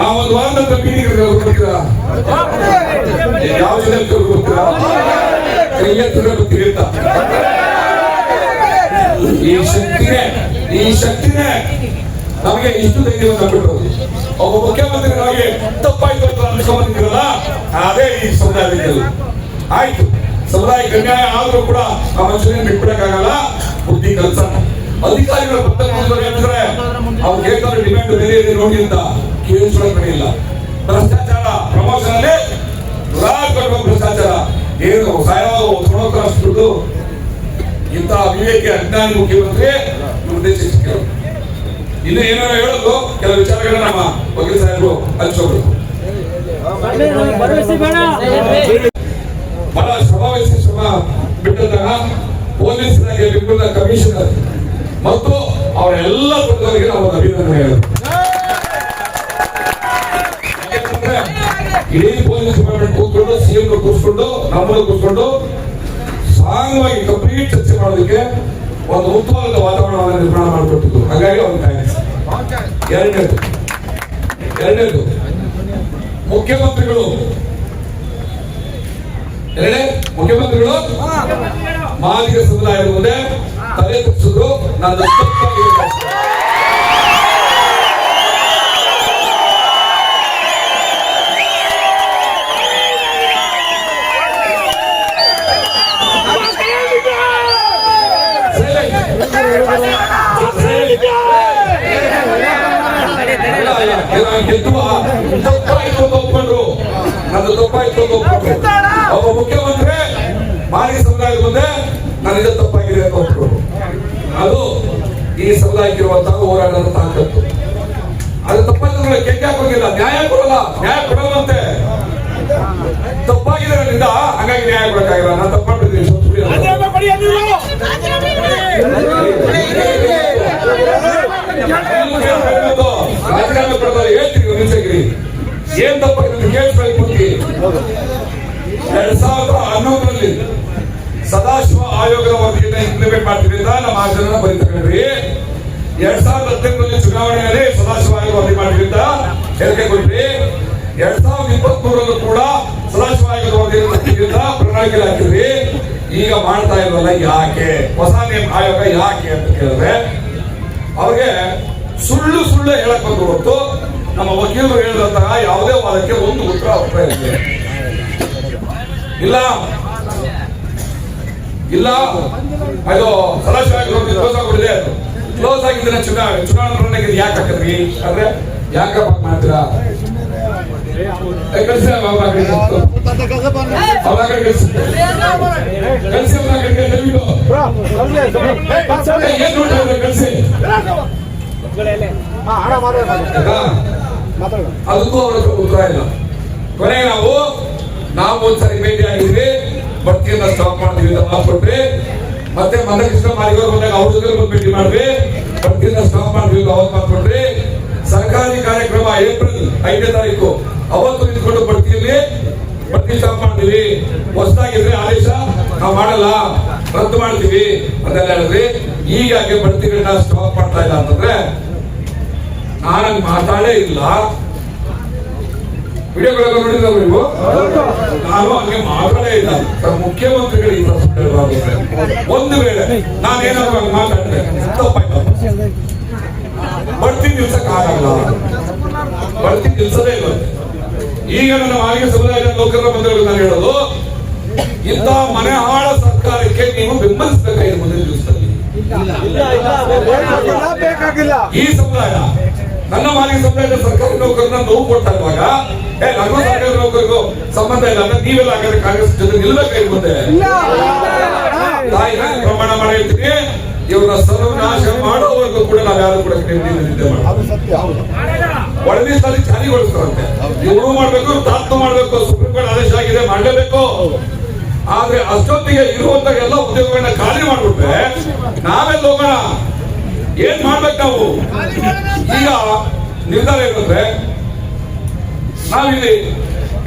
ಆ ಒಂದು ವಾರದ ಯಾವ ಗೊತ್ತಿರುತ್ತ ಈ ಶಕ್ತಿನೇ ಈ ಶಕ್ತಿನೇ ನಮಗೆ ಇಷ್ಟು ಧೈರ್ಯವನ್ನು ಕೊಟ್ಟರು ಒಬ್ಬ ಮುಖ್ಯಮಂತ್ರಿ ನಮಗೆ ತಪ್ಪಾಯ್ತು ಅಂತ ಅನ್ಸ್ಕೊಂಡಿದ್ರಲ್ಲ ಅದೇ ಈ ಸಮುದಾಯದಲ್ಲಿ. ಆಯ್ತು. ಸಮುದಾಯ ಅನ್ಯಾಯ ಆದ್ರೂ ಕೂಡ ಆ ಮನುಷ್ಯನ ಬಿಟ್ಬಿಡಕ್ಕಾಗಲ್ಲ. ಬುದ್ಧಿ ಕೆಲಸ. ಅಧಿಕಾರಿಗಳ ಪತ್ರ ಏನಂದ್ರೆ ಅವ್ರು ಕೇಳ್ತಾರೆ ಡಿಮ್ಯಾಂಡ್ ಬೇರೆ ಇದೆ ನೋಡಿ ಅಂತ. ಕೇಳಿಸ್ಕೊಳ್ಳೋಕೆ ಇಲ್ಲ ಭ್ರಷ್ಟಾಚಾರ ಪ್ರಮೋಷನ್ ಅಲ್ಲಿ ನೂರಾರು ಭ್ರಷ್ಟಾಚಾರ. ಏನು ಕೊಡೋಕೆ ಅಷ್ಟು ಇಂತಹ ವಿವೇಕ ಅಜ್ಞಾನಿ ಮುಖ್ಯಮಂತ್ರಿ ನಮ್ಮ ದೇಶ ಸಿಕ್ಕರು ಇನ್ನು ಏನಾರ ಹೇಳೋದು ಕೆಲವು ವಿಚಾರಗಳನ್ನ ನಮ್ಮ ವಕೀಲ ಸಾಹೇಬರು ಹಂಚ್ಕೋಬೇಕು. ಬಹಳ ಶ್ರಮ ವಹಿಸಿ ಶ್ರಮ ಬಿಟ್ಟಂತಹ ಪೊಲೀಸ್ ಇಲಾಖೆ ಬೆಂಗಳೂರಿನ ಕಮಿಷನರ್ ಮತ್ತು ಅವರೆಲ್ಲ ವರ್ಗದವರಿಗೆ ನಾವು ಅಭಿನಂದನೆ ಇಡೀ ಪೊಲೀಸ್ ಡಿಪಾರ್ಟ್ಮೆಂಟ್ ಕೂತ್ಕೊಂಡು ಸಿಎಂ ಕೂತ್ಕೊಂಡು ನಮ್ಮನ್ನು ಕೂತ್ಕೊಂಡು ಸಾಂಗವಾಗಿ ಕಂಪ್ಲೀಟ್ ಚರ್ಚೆ ಮಾಡೋದಕ್ಕೆ ಒಂದು ಉತ್ತಮವಾದ ವಾತಾವರಣವನ್ನು ನಿರ್ಮಾಣ ಮಾಡಿಕೊಟ್ಟಿದ್ದು. ಹಾಗಾಗಿ ಅವ್ರಿಗೆ ಥ್ಯಾಂಕ್ಸ್ ಎರಡನೇದು. ಎರಡನೇದು. ಮುಖ್ಯಮಂತ್ರಿಗಳು ಮುಖ್ಯಮಂತ್ರಿಗಳು ಮಾಲಿಕ ಸಮುದಾಯದ ಮುಂದೆ ತಲೆ ತಪ್ಪಿಸಿದ್ರು ನನ್ನ ಗೆದ್ದುವ ತಪ್ಪಾಯ್ತು ಅಂತ ಒಪ್ಕೊಂಡ್ರು. ನಂದು ತಪ್ಪಾಯ್ತು ಅಂತ ಒಪ್ಕೊಂಡ್ರು ಒಬ್ಬ ಮುಖ್ಯಮಂತ್ರಿ ಮಾಲಿ ಸಮುದಾಯದ ಮುಂದೆ ನನಗೆ ತಪ್ಪಾಗಿದೆ ಅಂತ ಅದು ಈ ಸಮುದಾಯಕ್ಕಿರುವಂತಹ ಹೋರಾಟದ ತಾಕತ್ತು. ಅದು ತಪ್ಪಾಗಿದ್ರೆ ಕೆಟ್ಟ ಹಾಕೋಗಿಲ್ಲ ನ್ಯಾಯ ಕೊಡಲ್ಲ. ನ್ಯಾಯ ಕೊಡಲ್ಲಂತೆ. ತಪ್ಪಾಗಿದೆ ನನ್ನಿಂದ ಹಾಗಾಗಿ ನ್ಯಾಯ ಕೊಡಕ್ಕಾಗಿಲ್ಲ. ನಾನು ಸುಳ್ಳು. ರಾಜಕಾರಣ ಕೊಡ್ತಾರೆ ಹೇಳ್ತೀರಿ ಒಂದು ನಿಮಿಷಕ್ರಿ ಏನ್ ತಪ್ಪಾಗಿದೆ ಕೇಳಿಸ್ಕೊಳ್ಳಿ ಎರಡ್ ಸಾವಿರದ ಹನ್ನೊಂದರಲ್ಲಿ ಸದಾಶಿವ ಆಯೋಗದ ವರದಿಯನ್ನ ಇಂಪ್ಲಿಮೆಂಟ್ ಮಾಡ್ತೀವಿ ಅಂತ ನಮ್ಮ ಆಚರಣೆ ಬರೀತಕ್ಕಂಥ ಎರಡ್ ಸಾವಿರದ ಹದಿನೆಂಟರಲ್ಲಿ ಚುನಾವಣೆಯಲ್ಲಿ ಸದಾಶಿವ ಆಯೋಗ ವರದಿ ಮಾಡ್ತೀವಿ ಅಂತ ಹೇಳಿಕೆ ಕೊಟ್ರಿ. ಎರಡ್ ಸಾವಿರದ ಇಪ್ಪತ್ತ್ ಮೂರಲ್ಲೂ ಕೂಡ ಸದಾಶಿವ ಆಯೋಗದ ತರ್ತೀವಿ ಅಂತ ಪ್ರಣಾಳಿಕೆ ಹಾಕಿದ್ರಿ. ಈಗ ಮಾಡ್ತಾ ಇಲ್ವಲ್ಲ ಯಾಕೆ? ಹೊಸ ನೇಮ್ ಆಯೋಗ ಯಾಕೆ ಅಂತ ಕೇಳಿದ್ರೆ, ಅವ್ರಿಗೆ ಸುಳ್ಳು ಸುಳ್ಳು ಹೇಳಕ್ ಬಂದು ಹೊರತು ನಮ್ಮ ವಕೀಲರು ಹೇಳಿದಂತಹ ಯಾವುದೇ ವಾದಕ್ಕೆ ಒಂದು ಉತ್ತರ ಹೋಗ್ತಾ ಇದೆ ಇಲ್ಲ ಇಲ್ಲ. ಅದು ಸದಾಶಿವ ಕ್ಲೋಸ್ ಅದು. ಕ್ಲೋಸ್ ಆಗಿದ್ರೆ ಚುನಾವಣೆ. ಚುನಾವಣೆ ಯಾಕೆ ಹಾಕಿದ್ರಿ? ಅಂದ್ರೆ ಯಾಕಪ್ಪ ಮಾಡ್ತೀರಾ? ಅದಕ್ಕೂ ಅವ್ರ ಉತ್ತರ ಇಲ್ಲ. ಕೊನೆಗೆ ನಾವು ನಾವು ಒಂದ್ಸರಿ ಭೇಟಿ ಆಗಿದ್ವಿ ಬಡ್ತಿಯನ್ನ ಸ್ಟಾಪ್ ಮಾಡ್ತೀವಿ ಅಂತ ಮತ್ತೆ ಮತ್ತೆ ಮಂದಕೃಷ್ಣ ಮಾಲಿಗವ್ರು ಬಂದಾಗ ಅವ್ರ ಜೊತೆ ಬಂದು ಭೇಟಿ ಮಾಡ್ರಿ ಬಡ್ತಿಯನ್ನ ಸ್ಟಾಪ್ ಮಾಡ್ತೀವಿ ಅಂತ ಕೊಟ್ರಿ ಸರ್ಕಾರಿ ಕಾರ್ಯಕ್ರಮ ಏಪ್ರಿಲ್ ಐದನೇ ತಾರೀಕು. ಅವತ್ತು ನಿಂತ್ಕೊಂಡು ಬಡ್ತಿಯಲ್ಲಿ ಬಡ್ತಿ ಸ್ಟಾಪ್ ಮಾಡ್ತೀವಿ. ಹೊಸದಾಗಿದ್ರೆ ಆದೇಶ ನಾವು ಮಾಡಲ್ಲ, ರದ್ದು ಮಾಡ್ತೀವಿ ಅಂತೆಲ್ಲ ಹೇಳಿದ್ರಿ ಹೀಗಾಗಿ ಬಡ್ತಿಗಳನ್ನ ಸ್ಟಾಪ್ ಮಾಡ್ತಾ ಇಲ್ಲ ಅಂತಂದ್ರೆ ನಾನು ಮಾತಾಡೇ ಇಲ್ಲ. ವಿಡಿಯೋಗಳೆಲ್ಲ ನೋಡಿದ್ರೆ ನೀವು? ನಾನು ಹಂಗೆ ಮಾತಾಡೇ ಇಲ್ಲ. ಸರ್, ಮುಖ್ಯಮಂತ್ರಿಗಳು ಈ ತರ ಒಂದು ವೇಳೆ ನಾನೇನಾದ್ರೂ ಹಂಗೆ ಮಾತಾಡಿದ್ರೆ ತಪ್ಪಾಯ್ತು. ಬಡ್ತಿ ದಿವ್ಸಕ್ಕೆ ಆಗಲ್ಲ. ಬಡ್ತಿ ನಿಲ್ಸದೇ ಇಲ್ಲ. ಈಗ ನನ್ನ ಮಾಲಿಗೆ ಸಮುದಾಯದ ನೌಕರರ ಬಂದವರು ನಾನು ಹೇಳೋದು ಇಂಥ ಮನೆ ಹಾಳ ಸರ್ಕಾರಕ್ಕೆ ನೀವು ಬೆಂಬಲಿಸಬೇಕಾಗಿದೆ ಮುಂದಿನ ದಿವಸದಲ್ಲಿ. ಈ ಸಮುದಾಯ ನನ್ನ ಮಾಲಿಕ ಸಮುದಾಯದ ಸರ್ಕಾರಿ ನೌಕರನ್ನ ನೋವು ಕೊಡ್ತಾ ಇರುವಾಗ ಏ ನನಗೂ ಸರ್ಕಾರಿ ನೌಕರಿಗೂ ಸಂಬಂಧ ಇಲ್ಲ ಅಂದ್ರೆ ನೀವೆಲ್ಲ ಹಾಗಾದ್ರೆ ಕಾಂಗ್ರೆಸ್ ಜೊತೆ ನಿಲ್ಬೇಕಾಗಿ ಮುಂದೆ? ತಾಯಿ ನಾನು ಪ್ರಮಾಣ ಮಾಡಿ ಹೇಳ್ತೀನಿ. ಇವ್ರನ್ನ ಸರ್ವನಾಶ ಮಾಡೋವರೆಗೂ ಕೂಡ ನಾವು ಯಾರು ಕೂಡ ಹೌದು. ಒಳಮೀಸಲಿ ಜಾರಿಗೊಳಿಸ್ತಾರಂತೆ. ಇವರು ಮಾಡ್ಬೇಕು ತಾತ್ಮ ಮಾಡ್ಬೇಕು ಸುಪ್ರೀಂ ಕೋರ್ಟ್ ಆದೇಶ ಆಗಿದೆ ಮಾಡಲೇಬೇಕು. ಆದ್ರೆ ಅಷ್ಟೊತ್ತಿಗೆ ಇರುವಂತ ಎಲ್ಲ ಉದ್ಯೋಗಗಳನ್ನ ಖಾಲಿ ಮಾಡ್ಬಿಟ್ರೆ ನಾವೆಲ್ಲ ಹೋಗೋಣ ಏನ್ ಮಾಡ್ಬೇಕು ನಾವು? ಈಗ ನಿರ್ಧಾರ ಏನಂದ್ರೆ, ನಾವಿಲ್ಲಿ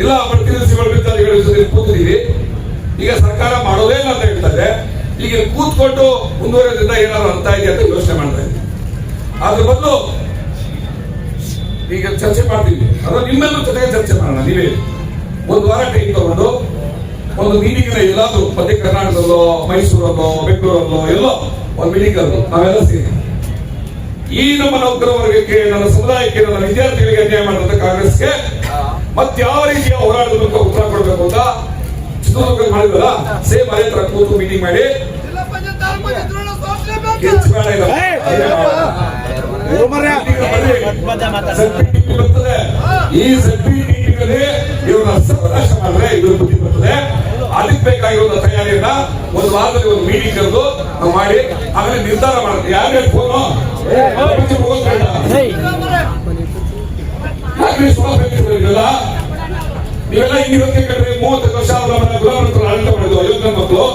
ಇಲ್ಲ ಪ್ರತಿನಿಧಿಸಿ ಜೊತೆ ಕೂತಿದೀವಿ. ಈಗ ಸರ್ಕಾರ ಮಾಡೋದೇ ಇಲ್ಲ ಅಂತ ಹೇಳ್ತಾರೆ ಈಗ ಕೂತ್ಕೊಂಡು ಮುಂದುವರೆದ್ರಿಂದ ಏನಾದ್ರು ಅಂತ ಇದೆ ಅಂತ ಯೋಚನೆ ಮಾಡ್ತಾ ಇದ್ದೀವಿ. ಅದ್ರ ಬದಲು ಈಗ ಚರ್ಚೆ ಮಾಡ್ತೀವಿ. ಅದು ನಿಮ್ಮೆಲ್ಲರ ಜೊತೆಗೆ ಚರ್ಚೆ ಮಾಡೋಣ, ನೀವೇ ಒಂದು ವಾರ ಟೈಮ್ ತಗೊಂಡು ಒಂದು ಮೀಟಿಂಗ್ ಎಲ್ಲಾದ್ರೂ ಮಧ್ಯ ಕರ್ನಾಟಕದಲ್ಲೋ, ಮೈಸೂರಲ್ಲೋ, ಬೆಂಗಳೂರಲ್ಲೋ, ಎಲ್ಲೋ ಒಂದು ಮೀಟಿಂಗ್ ಅಲ್ಲೋ ನಾವೆಲ್ಲ ಸೇರಿ. ಈ ನಮ್ಮ ನೌಕರ ವರ್ಗಕ್ಕೆ ನನ್ನ ಸಮುದಾಯಕ್ಕೆ ನನ್ನ ವಿದ್ಯಾರ್ಥಿಗಳಿಗೆ ಅನ್ಯಾಯ ಮಾಡಿದಂತ ಕಾಂಗ್ರೆಸ್ಗೆ ಮತ್ತೆ ಯಾವ ರೀತಿಯ ಹೋರಾಟದ ಮೂಲಕ ಉತ್ತರ ಕೊಡಬೇಕು ಅಂತ ಚಿತ್ರದುರ್ಗ ಮಾಡಿದ್ರಲ್ಲ ಸೇಮ್ ಅದೇ ತರ ಕೂತು ಮೀಟಿಂಗ್ ಮಾಡಿ ಈ ಅಲ್ಲಿ ಇವ್ರನ್ನ ಸರ್ವನಾಶ ಮಾಡಿದ್ರೆ ಇವ್ರ ಬುದ್ಧಿ ಬರ್ತದೆ ಅದಕ್ಕೆ ಬೇಕಾಗಿರೋ ತಯಾರಿಯನ್ನ ಒಂದು ವಾರದಲ್ಲಿ ಒಂದು ಮೀಟಿಂಗ್ ಕರೆದು ನಾವು ಮಾಡಿ, ಆಮೇಲೆ ನಿರ್ಧಾರ ಮಾಡುತ್ತೆ ಯಾರೇ ಫೋನು ನೀವೆಲ್ಲ ಹಿಂಗಿರೋದಕ್ಕೆ ಕಡೆ ಮೂವತ್ತು ವರ್ಷ ಗುಲಾಮರತ್ರ ಆಡಳಿತ ಮಾಡಿದ್ವು ಅಯೋಗ್ಯ ಮಕ್ಕಳು.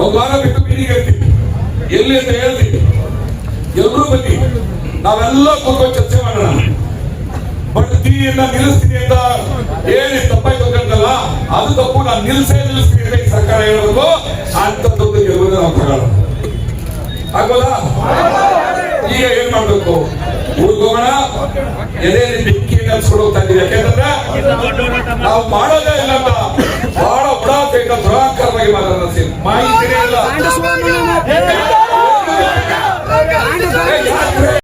ಒಂದು ವಾರ ಬಿಟ್ಟು ಮೀಟಿಂಗ್ ಹೇಳ್ತೀವಿ ಎಲ್ಲಿ ಅಂತ ಹೇಳ್ತೀವಿ. ಎಲ್ಲರೂ ಬನ್ನಿ. ನಾವೆಲ್ಲ ಕೂತ್ಕೊಂಡು ಚರ್ಚೆ ಮಾಡೋಣ. ಬಟ್ ಬಡ್ತಿಯನ್ನ ನಿಲ್ಲಿಸ್ತೀನಿ ಅಂತ ಅದು ತಪ್ಪು, ನಾನು ನಿಲ್ಸೇ ಈ ಸರ್ಕಾರ ಹೇಳಬೇಕು ಅಂತದ್ದೊಂದು ಇರುವುದು ನಾವು ತಗೊಳ್ಳೋಣ ಆಗ್ಬೋದಾ? ಈಗ ಏನ್ ಮಾಡ್ಬೇಕು? ಹುಡುಗೋಣ ಎದೆ ಹೋಗ್ತಾ ಇದೀವಿ ಯಾಕೆಂದ್ರೆ ನಾವು ಮಾಡೋದೇ ಇಲ್ಲ ಅಂತ. ಬಹಳ ದುರಾಕಾರವಾಗಿ ಮಾತಾಡೋದು ಮಾಹಿತಿ ಇಲ್ಲ